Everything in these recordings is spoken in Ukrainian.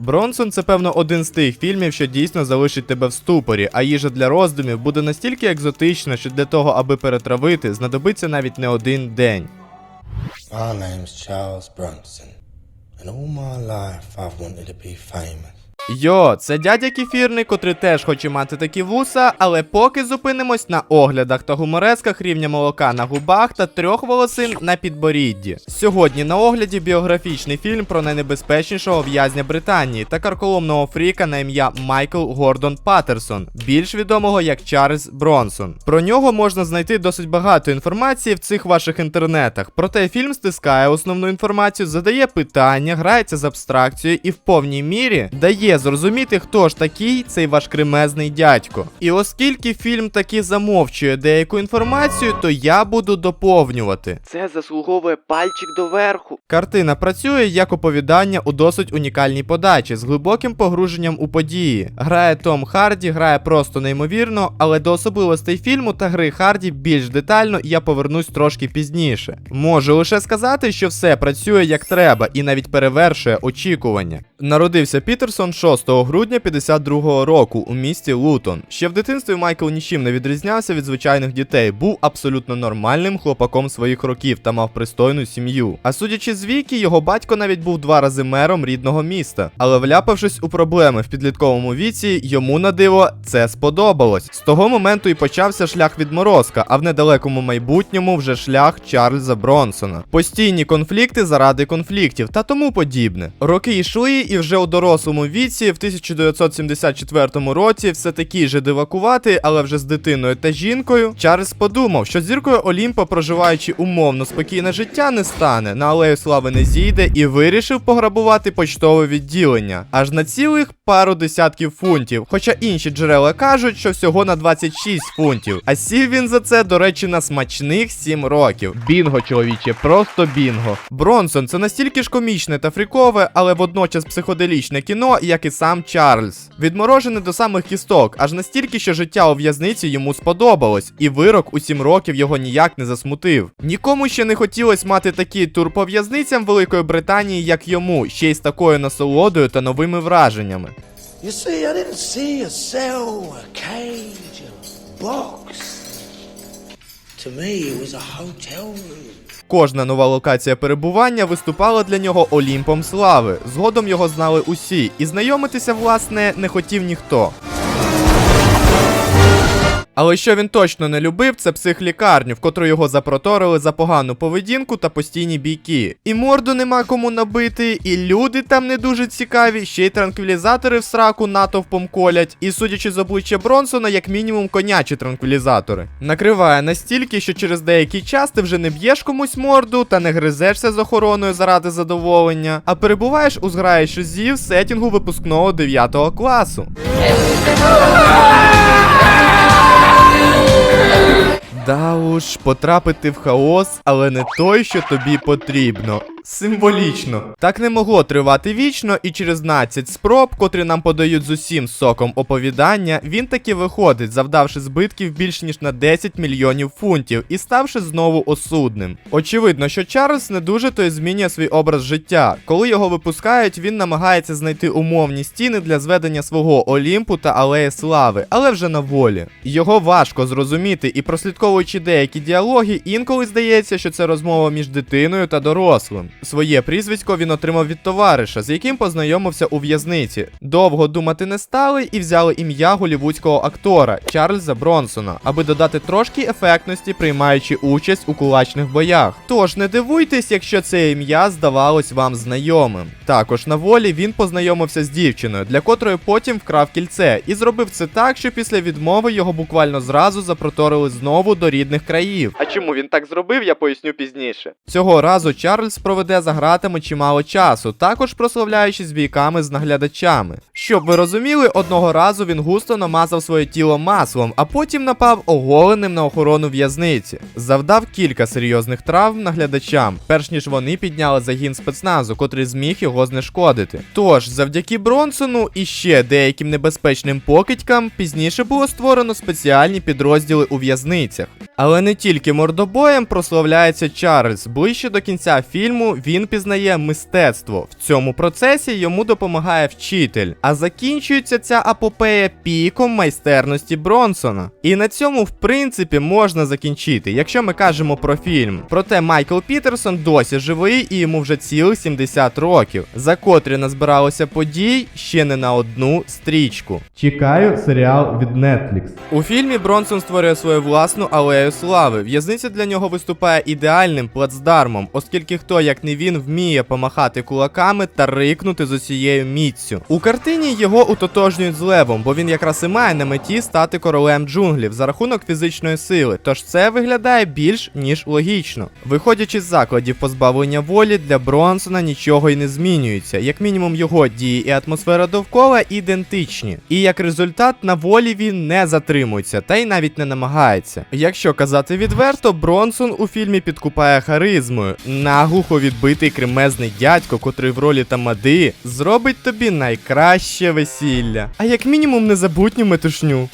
Бронсон це певно один з тих фільмів, що дійсно залишить тебе в ступорі, а їжа для роздумів буде настільки екзотична, що для того, аби перетравити, знадобиться навіть не один день. My name's Charles Bronson, and all my life I've wanted to be famous. Йо, це дядя кефірний, котрий теж хоче мати такі вуса, але поки зупинимось на оглядах та гуморесках рівня молока на губах та трьох волосин на підборідді. Сьогодні на огляді біографічний фільм про найнебезпечнішого в'язня Британії та карколомного фріка на ім'я Майкл Гордон Паттерсон, більш відомого як Чарльз Бронсон. Про нього можна знайти досить багато інформації в цих ваших інтернетах. Проте фільм стискає основну інформацію, задає питання, грається з абстракцією і в повній мірі дає зрозуміти, хто ж такий цей ваш кремезний дядько. І оскільки фільм таки замовчує деяку інформацію, то я буду доповнювати. Це заслуговує пальчик доверху. Картина працює як оповідання у досить унікальній подачі з глибоким погруженням у події. Грає Том Харді, грає просто неймовірно, але до особливостей фільму та гри Харді більш детально я повернусь трошки пізніше. Можу лише сказати, що все працює як треба і навіть перевершує очікування. Народився Пітерсон 6 грудня 52-го року у місті Лутон. Ще в дитинстві Майкл нічим не відрізнявся від звичайних дітей, був абсолютно нормальним хлопаком своїх років та мав пристойну сім'ю. А судячи з віки, його батько навіть був два рази мером рідного міста. Але вляпавшись у проблеми в підлітковому віці, йому на диво це сподобалось. З того моменту і почався шлях відморозка, а в недалекому майбутньому вже шлях Чарльза Бронсона. Постійні конфлікти заради конфліктів та тому подібне. Роки йшли, і вже у дорослому віці, в 1974 році, все такий же дивакуватий, але вже з дитиною та жінкою, Чарльз подумав, що зіркою Олімпа, проживаючи умовно спокійне життя, не стане, на алею слави не зійде і вирішив пограбувати почтове відділення аж на цілих пару десятків фунтів. Хоча інші джерела кажуть, що всього на 26 фунтів. А сів він за це, до речі, на смачних 7 років. Бінго, чоловіче, просто бінго. Бронсон це настільки ж комічне та фрікове, але водночас психоделічне кіно, як і сам Чарльз. Відморожене до самих кісток, аж настільки, що життя у в'язниці йому сподобалось, і вирок у 7 років його ніяк не засмутив. Нікому ще не хотілося мати такий тур по в'язницям Великої Британії, як йому, ще й з такою насолодою та новими враженнями. You see, I didn't see a cell, a cage, a box. To me, it was a hotel room. Кожна нова локація перебування виступала для нього Олімпом слави. Згодом його знали усі, і знайомитися, власне, не хотів ніхто. Але що він точно не любив, це психлікарню, в котру його запроторили за погану поведінку та постійні бійки. І морду нема кому набити, і люди там не дуже цікаві, ще й транквілізатори в сраку натовпом колять. І судячи з обличчя Бронсона, як мінімум конячі транквілізатори. Накриває настільки, що через деякий час ти вже не б'єш комусь морду та не гризешся з охороною заради задоволення, а перебуваєш у зграї шузів сетінгу випускного 9 класу. Да уж, потрапити в хаос, але не той, що тобі потрібно. Символічно. Так не могло тривати вічно, і через 12 спроб, котрі нам подають з усім соком оповідання, він таки виходить, завдавши збитків більш ніж на 10 мільйонів фунтів і ставши знову осудним. Очевидно, що Чарльз не дуже то й змінює свій образ життя. Коли його випускають, він намагається знайти умовні стіни для зведення свого Олімпу та алеї слави, але вже на волі. Його важко зрозуміти, і прослідковуючи деякі діалоги, інколи здається, що це розмова між дитиною та дорослим. Своє прізвисько він отримав від товариша, з яким познайомився у в'язниці. Довго думати не стали і взяли ім'я голівудського актора Чарльза Бронсона, аби додати трошки ефектності, приймаючи участь у кулачних боях. Тож не дивуйтесь, якщо це ім'я здавалось вам знайомим. Також на волі він познайомився з дівчиною, для котрої потім вкрав кільце, і зробив це так, що після відмови його буквально зразу запроторили знову до рідних країв. А чому він так зробив, я поясню пізніше. Цього разу Чарльз проведе за гратами чимало часу, також прославляючись бійками з наглядачами. Щоб ви розуміли, одного разу він густо намазав своє тіло маслом, а потім напав оголеним на охорону в'язниці. Завдав кілька серйозних травм наглядачам, перш ніж вони підняли загін спецназу, котрий зміг його знешкодити. Тож, завдяки Бронсону і ще деяким небезпечним покидькам, пізніше було створено спеціальні підрозділи у в'язницях. Але не тільки мордобоєм прославляється Чарльз. Ближче до кінця фільму він пізнає мистецтво. В цьому процесі йому допомагає вчитель. А закінчується ця апопея піком майстерності Бронсона. І на цьому, в принципі, можна закінчити, якщо ми кажемо про фільм. Проте Майкл Пітерсон досі живий і йому вже цілих 70 років, за котрі назбиралося подій ще не на одну стрічку. Чекаю серіал від Netflix. У фільмі Бронсон створює свою власну алею слави. В'язниця для нього виступає ідеальним плацдармом, оскільки хто, як не він, вміє помахати кулаками та рикнути з усією міцю. У картині його утотожнюють з левом, бо він якраз і має на меті стати королем джунглів за рахунок фізичної сили. Тож це виглядає більш ніж логічно. Виходячи з закладів позбавлення волі, для Бронсона нічого й не змінюється. Як мінімум, його дії і атмосфера довкола ідентичні. І як результат, на волі він не затримується, та й навіть не намагається. Якщо казати відверто, Бронсон у фільмі підкупає харизмою. Наглухо відбитий кремезний дядько, котрий в ролі Тамади, зробить тобі найкраще весілля. А як мінімум незабутню метушню.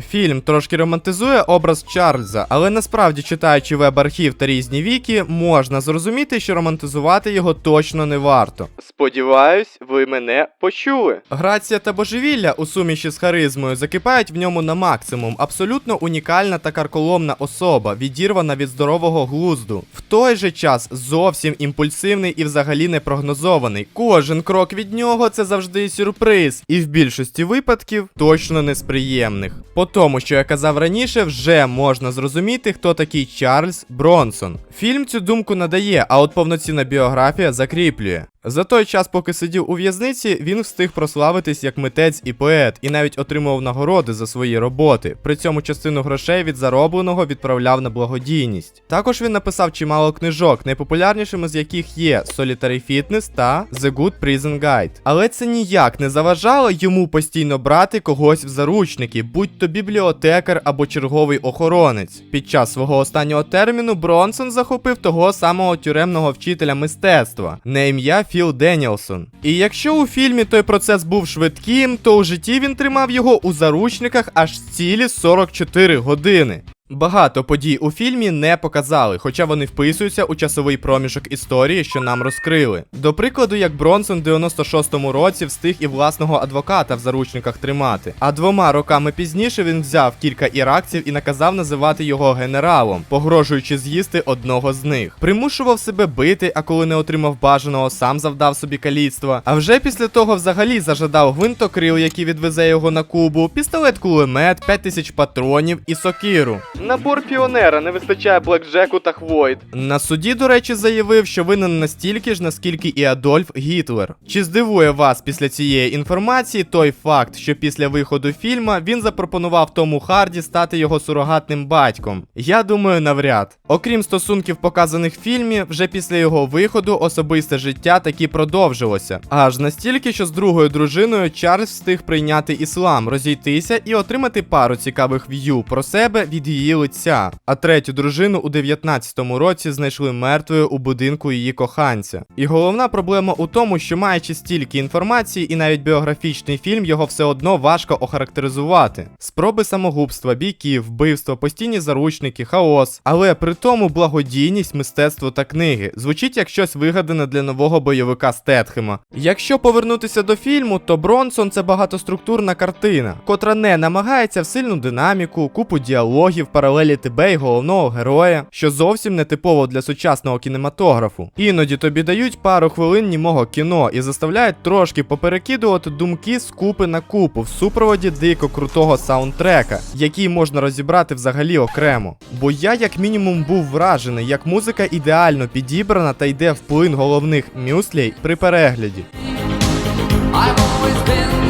Фільм трошки романтизує образ Чарльза, але насправді, читаючи веб-архів та різні віки, можна зрозуміти, що романтизувати його точно не варто. Сподіваюсь, ви мене почули. Грація та божевілля у суміші з харизмою закипають в ньому на максимум. Абсолютно унікальна та карколомна особа, відірвана від здорового глузду. В той же час зовсім імпульсивний і взагалі непрогнозований. Кожен крок від нього це завжди сюрприз, і в більшості випадків точно не з приємних. По тому, що я казав раніше, вже можна зрозуміти, хто такий Чарльз Бронсон. Фільм цю думку надає, а от повноцінна біографія закріплює. За той час, поки сидів у в'язниці, він встиг прославитись як митець і поет, і навіть отримував нагороди за свої роботи. При цьому частину грошей від заробленого відправляв на благодійність. Також він написав чимало книжок, найпопулярнішими з яких є Solitary Fitness та The Good Prison Guide. Але це ніяк не заважало йому постійно брати когось в заручники, будь то бібліотекар або черговий охоронець. Під час свого останнього терміну Бронсон захопив того самого тюремного вчителя мистецтва на ім'я Філ Деніелсон. І якщо у фільмі той процес був швидким, то у житті він тримав його у заручниках аж цілі 44 години. Багато подій у фільмі не показали, хоча вони вписуються у часовий проміжок історії, що нам розкрили. До прикладу, як Бронсон в 96-му році встиг і власного адвоката в заручниках тримати. А двома роками пізніше він взяв кілька іракців і наказав називати його генералом, погрожуючи з'їсти одного з них. Примушував себе бити, а коли не отримав бажаного, сам завдав собі каліцтва. А вже після того взагалі зажадав гвинтокрил, який відвезе його на Кубу, пістолет кулемет, 5000 патронів і сокиру. Набор піонера не вистачає Блекджеку та Хвойд. На суді, до речі, заявив, що винен настільки ж, наскільки і Адольф Гітлер. Чи здивує вас після цієї інформації той факт, що після виходу фільма він запропонував Тому Харді стати його сурогатним батьком? Я думаю, навряд. Окрім стосунків, показаних в фільмі, вже після його виходу особисте життя таки продовжилося. Аж настільки, що з другою дружиною Чарльз встиг прийняти іслам, розійтися і отримати пару цікавих в'ю про себе від її лиця. А третю дружину у 19-му році знайшли мертвою у будинку її коханця. І головна проблема у тому, що маючи стільки інформації і навіть біографічний фільм, його все одно важко охарактеризувати. Спроби самогубства, бійки, вбивства, постійні заручники, хаос. Але при тому благодійність, мистецтво та книги звучить як щось вигадане для нового бойовика Стетхема. Якщо повернутися до фільму, то Бронсон це багатоструктурна картина, котра не намагається в сильну динаміку, купу діалогів, паралелі тебе і головного героя, що зовсім не типово для сучасного кінематографу. Іноді тобі дають пару хвилин німого кіно і заставляють трошки поперекидувати думки з купи на купу в супроводі дико крутого саундтрека, який можна розібрати взагалі окремо. Бо я, як мінімум, був вражений, як музика ідеально підібрана та йде в плин головних мюслей при перегляді. I've always been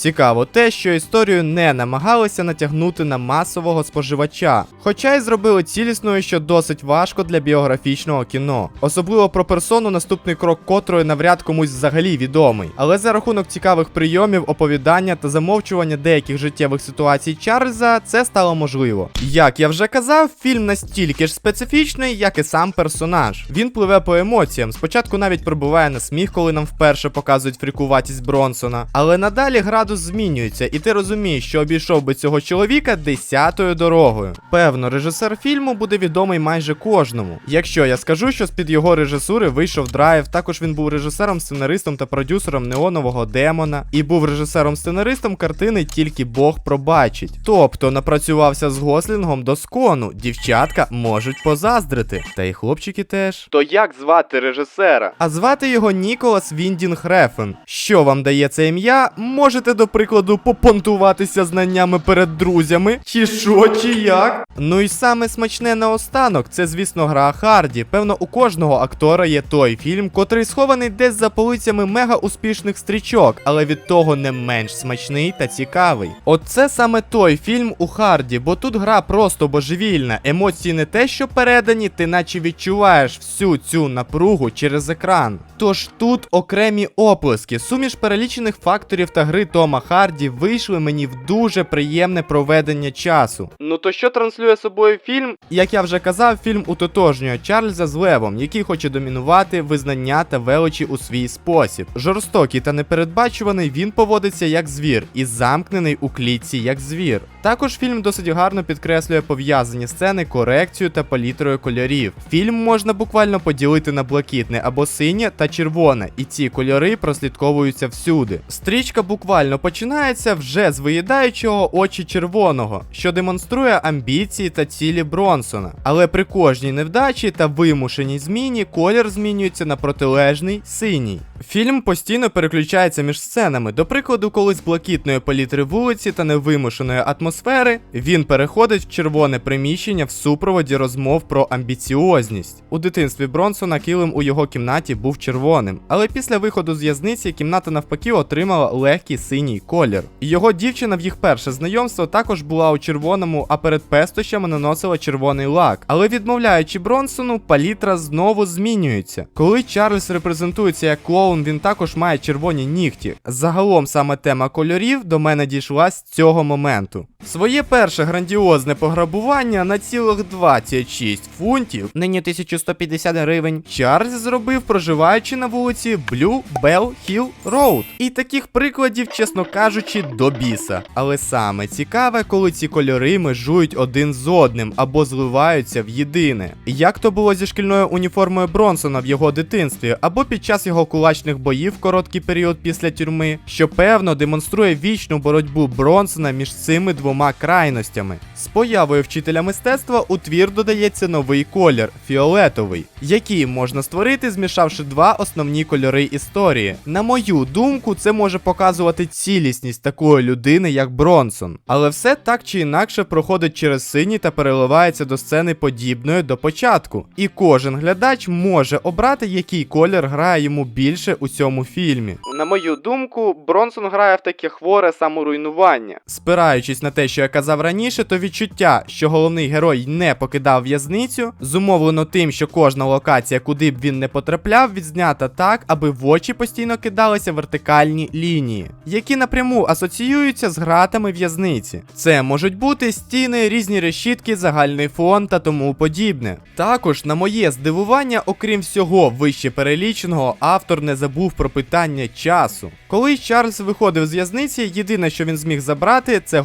Цікаво те, що історію не намагалися натягнути на масового споживача, хоча й зробили цілісною, що досить важко для біографічного кіно. Особливо про персону, наступний крок котрої навряд комусь взагалі відомий. Але за рахунок цікавих прийомів, оповідання та замовчування деяких життєвих ситуацій Чарльза, це стало можливо. Як я вже казав, фільм настільки ж специфічний, як і сам персонаж. Він пливе по емоціям. Спочатку навіть пробуває на сміх, коли нам вперше показують фрікуватість Бронсона, але надалі градус градус змінюється, і ти розумієш, що обійшов би цього чоловіка десятою дорогою. Певно, режисер фільму буде відомий майже кожному. Якщо я скажу, що з-під його режисури вийшов драйв, також він був режисером, сценаристом та продюсером неонового демона, і був режисером-сценаристом картини Тільки Бог пробачить. Тобто напрацювався з Гослінгом до скону. Дівчатка можуть позаздрити. Та й хлопчики теж. То як звати режисера? А звати його Ніколас Віндінг Рефен. Що вам дає це ім'я? Можете, до прикладу, попонтуватися знаннями перед друзями, чи що, чи як? Ну і саме смачне наостанок, це, звісно, гра Харді. Певно, у кожного актора є той фільм, котрий схований десь за полицями мега успішних стрічок, але від того не менш смачний та цікавий. От це саме той фільм у Харді, бо тут гра просто божевільна. Емоції не те, що передані, ти наче відчуваєш всю цю напругу через екран. Тож тут окремі оплески, суміш перелічених факторів та гри Тома Харді вийшли мені в дуже приємне проведення часу. Ну то що транслює собою фільм? Як я вже казав, фільм утотожнює Чарльза з Левом, який хоче домінувати визнання та величі у свій спосіб. Жорстокий та непередбачуваний, він поводиться як звір і замкнений у клітці як звір. Також фільм досить гарно підкреслює пов'язані сцени, корекцію та палітрою кольорів. Фільм можна буквально поділити на блакитне або синє та червоне, і ці кольори прослідковуються всюди. Стрічка буквально починається вже з виїдаючого очі червоного, що демонструє амбіції та цілі Бронсона. Але при кожній невдачі та вимушеній зміні колір змінюється на протилежний синій. Фільм постійно переключається між сценами. До прикладу, коли з блакитної палітри вулиці та невимушеної атмосфери він переходить в червоне приміщення в супроводі розмов про амбіціозність. У дитинстві Бронсона килим у його кімнаті був червоним, але після виходу з в'язниці кімната навпаки отримала легкий синій колір. Його дівчина в їх перше знайомство також була у червоному, а перед пестощами наносила червоний лак. Але відмовляючи Бронсону, палітра знову змінюється. Коли Чарльз репрезентується як клоун, він також має червоні нігті. Загалом саме тема кольорів до мене дійшла з цього моменту. Своє перше грандіозне пограбування на цілих 26 фунтів, нині 1150 гривень, Чарльз зробив, проживаючи на вулиці Blue Bell Hill Road. І таких прикладів, чесно кажучи, до біса. Але саме цікаве, коли ці кольори межують один з одним або зливаються в єдине. Як то було зі шкільною уніформою Бронсона в його дитинстві, або під час його кулачних боїв в короткий період після тюрми, що певно демонструє вічну боротьбу Бронсона між цими двома крайностями. З появою вчителя мистецтва у твір додається новий колір фіолетовий, який можна створити, змішавши два основні кольори історії. На мою думку, це може показувати цілісність такої людини, як Бронсон. Але все так чи інакше проходить через синій та переливається до сцени подібної до початку. І кожен глядач може обрати, який колір грає йому більше у цьому фільмі. На мою думку, Бронсон грає в таке хворе саморуйнування. Спираючись на те, що я казав раніше, то відчуття, що головний герой не покидав в'язницю, зумовлено тим, що кожна локація, куди б він не потрапляв, відзнята так, аби в очі постійно кидалися вертикальні лінії, які напряму асоціюються з гратами в'язниці. Це можуть бути стіни, різні решітки, загальний фон та тому подібне. Також, на моє здивування, окрім всього вище переліченого, автор не забув про питання часу. Коли Чарльз виходив з в'язниці, єдине, що він зміг забрати, це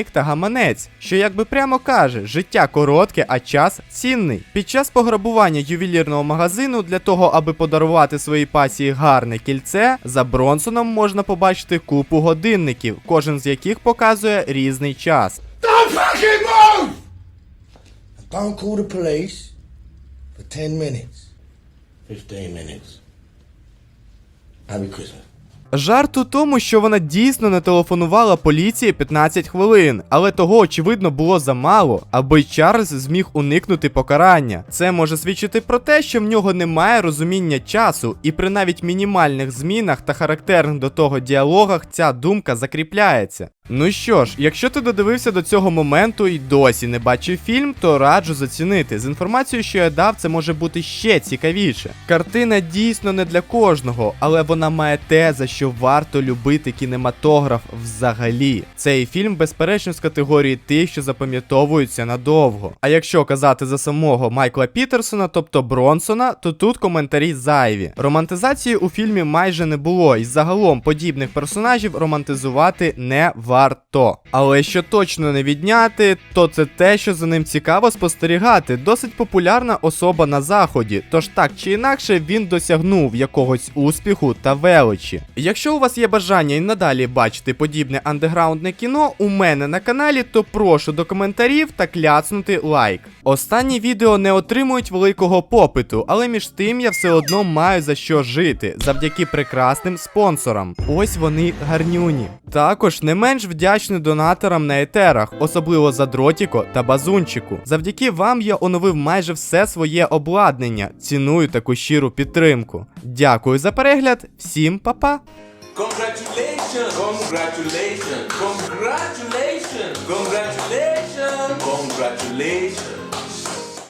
годинник та гаманець, що якби прямо каже, життя коротке, а час цінний. Під час пограбування ювелірного магазину для того, аби подарувати своїй пасії гарне кільце, за Бронсоном можна побачити купу годинників, кожен з яких показує різний час. Don't fucking move! Don't call the police for 10 minutes. 15 minutes. Happy Christmas. Жарт у тому, що вона дійсно не телефонувала поліції 15 хвилин, але того очевидно було замало, аби Чарльз зміг уникнути покарання. Це може свідчити про те, що в нього немає розуміння часу, і при навіть мінімальних змінах та характерних до того діалогах ця думка закріпляється. Ну що ж, якщо ти додивився до цього моменту і досі не бачив фільм, то раджу зацінити. З інформацією, що я дав, це може бути ще цікавіше. Картина дійсно не для кожного, але вона має те, за що варто любити кінематограф взагалі. Цей фільм, безперечно, з категорії тих, що запам'ятовуються надовго. А якщо казати за самого Майкла Пітерсона, тобто Бронсона, то тут коментарі зайві. Романтизації у фільмі майже не було, і загалом подібних персонажів романтизувати не варто. Але що точно не відняти, то це те, що за ним цікаво спостерігати. Досить популярна особа на заході, тож так чи інакше він досягнув якогось успіху та величі. Якщо у вас є бажання і надалі бачити подібне андеграундне кіно у мене на каналі, то прошу до коментарів та кляцнути лайк. Останні відео не отримують великого попиту, але між тим я все одно маю за що жити завдяки прекрасним спонсорам. Ось вони гарнюні. Також не менш вдячний донаторам на етерах, особливо за дротіко та базунчику. Завдяки вам я оновив майже все своє обладнання. Ціную таку щиру підтримку. Дякую за перегляд, всім па-па! Congratulations! Congratulations! Congratulations! Congratulations! Congratulations!